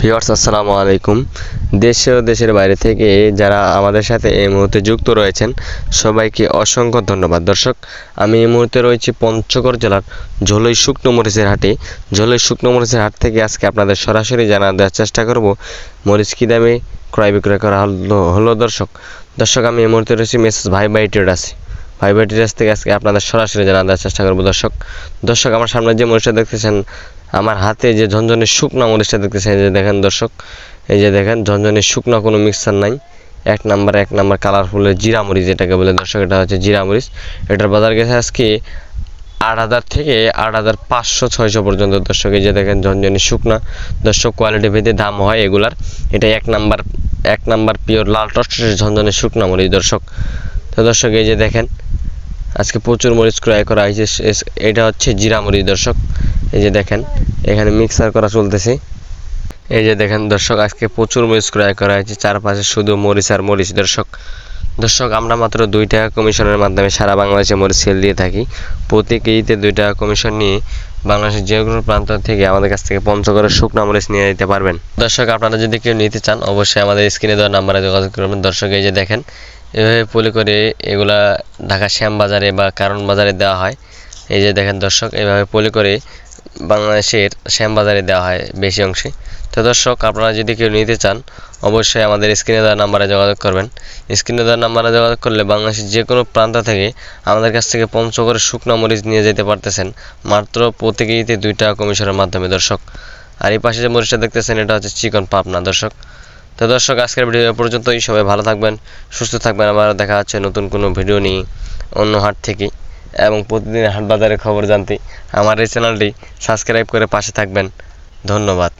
Viewers, আসসালামু আলাইকুম। দেশে ও দেশের বাইরে থেকে যারা আমাদের সাথে এই মুহূর্তে যুক্ত রয়েছেন, সবাইকে অসংখ্য ধন্যবাদ। দর্শক, আমি এই মুহূর্তে রয়েছি পঞ্চগড় জেলার ঝোলই শুকনো মরিচের হাটে। ঝোলই শুকনো মরিচের হাট থেকে আজকে আপনাদের সরাসরি জানা দেওয়ার চেষ্টা করব। মরিচ কী দামে ক্রয় বিক্রয় করা হলো হলো দর্শক? দর্শক, আমি এই মুহূর্তে রয়েছি মেসেজ ভাই বাই ভাই বাই ট্রেডার্স থেকে আজকে আপনাদের সরাসরি জানা দেওয়ার চেষ্টা করব দর্শক। দর্শক, আমার সামনে যে মরিচটা দেখতেছেন আমার হাতে যে ঝনঝনে শুকনা মরিচটা দেখতেছেন যে দেখেন দর্শক, এই যে দেখেন ঝনঝনে শুকনা কোনো মিক্সার নাই। এক নাম্বার এক নাম্বার কালারফুলের জিরা মরিচ যেটাকে বলে দর্শক, এটা হচ্ছে জিরা মরিচ। এটার বাজার গেছে আজকে আট হাজার থেকে আট হাজার পাঁচশো ছয়শো পর্যন্ত দর্শক। এই যে দেখেন ঝনঝনি শুকনা। দর্শক কোয়ালিটি ভেদে দাম হয় এগুলার। এটা এক নাম্বার এক নাম্বার পিওর লাল টস্টের ঝনঝনে শুকনা মরিচ দর্শক। তো দর্শক, এই যে দেখেন, আজকে প্রচুর মরিচ ক্রয় করা হয়েছে। এটা হচ্ছে জিরা মরিচ দর্শক। এই যে দেখেন, এখানে মিক্সার করা চলতেছে। এই যে দেখেন দর্শক, আজকে প্রচুর মরিচ ক্রয় করা হয়েছে। চারপাশে শুধু মরিচ আর মরিচ, দর্শক। দর্শক, আমরা মাত্র দুই টাকা কমিশনের মাধ্যমে সারা বাংলাদেশে মরিচ সেল দিয়ে থাকি। প্রতি কেজিতে দুই টাকা কমিশন নিয়ে বাংলাদেশের যে কোনো প্রান্ত থেকে আমাদের কাছ থেকে পঞ্চগড়ের শুকনা মরিচ নিয়ে যেতে পারবেন। দর্শক, আপনারা যদি কেউ নিতে চান, অবশ্যই আমাদের স্ক্রিনে দেওয়া নাম্বারে যোগাযোগ করবেন। দর্শক, এই যে দেখেন, এভাবে পলি করে এগুলা ঢাকা শ্যাম বাজারে বা কারণ বাজারে দেওয়া হয়। এই যে দেখেন দর্শক, এভাবে পলি করে বাংলাদেশের শ্যামবাজারে দেওয়া হয় বেশি অংশে। তো দর্শক, আপনারা যদি কেউ নিতে চান, অবশ্যই আমাদের স্ক্রিনে দেওয়া নাম্বারে যোগাযোগ করবেন। স্ক্রিনে দেওয়া নাম্বারে যোগাযোগ করলে বাংলাদেশের যে কোনো প্রান্ত থেকে আমাদের কাছ থেকে পঞ্চগড়ের শুকনো মরিচ নিয়ে যেতে পারতেছেন। মাত্র প্রতি কেজিতে দুই টাকা কমিশনের মাধ্যমে দর্শক। আর এই পাশে যে মরিচটা দেখতেছেন, এটা হচ্ছে চিকন পাবনা দর্শক। তো দর্শক, আজকের ভিডিও পর্যন্তই। সবাই ভালো থাকবেন, সুস্থ থাকবেন। আবার দেখা হচ্ছে নতুন কোনো ভিডিও নিয়ে অন্য হাট থেকে। এবং প্রতিদিন হাট বাজারের খবর জানতে আমার এই চ্যানেলটি সাবস্ক্রাইব করে পাশে থাকবেন। ধন্যবাদ।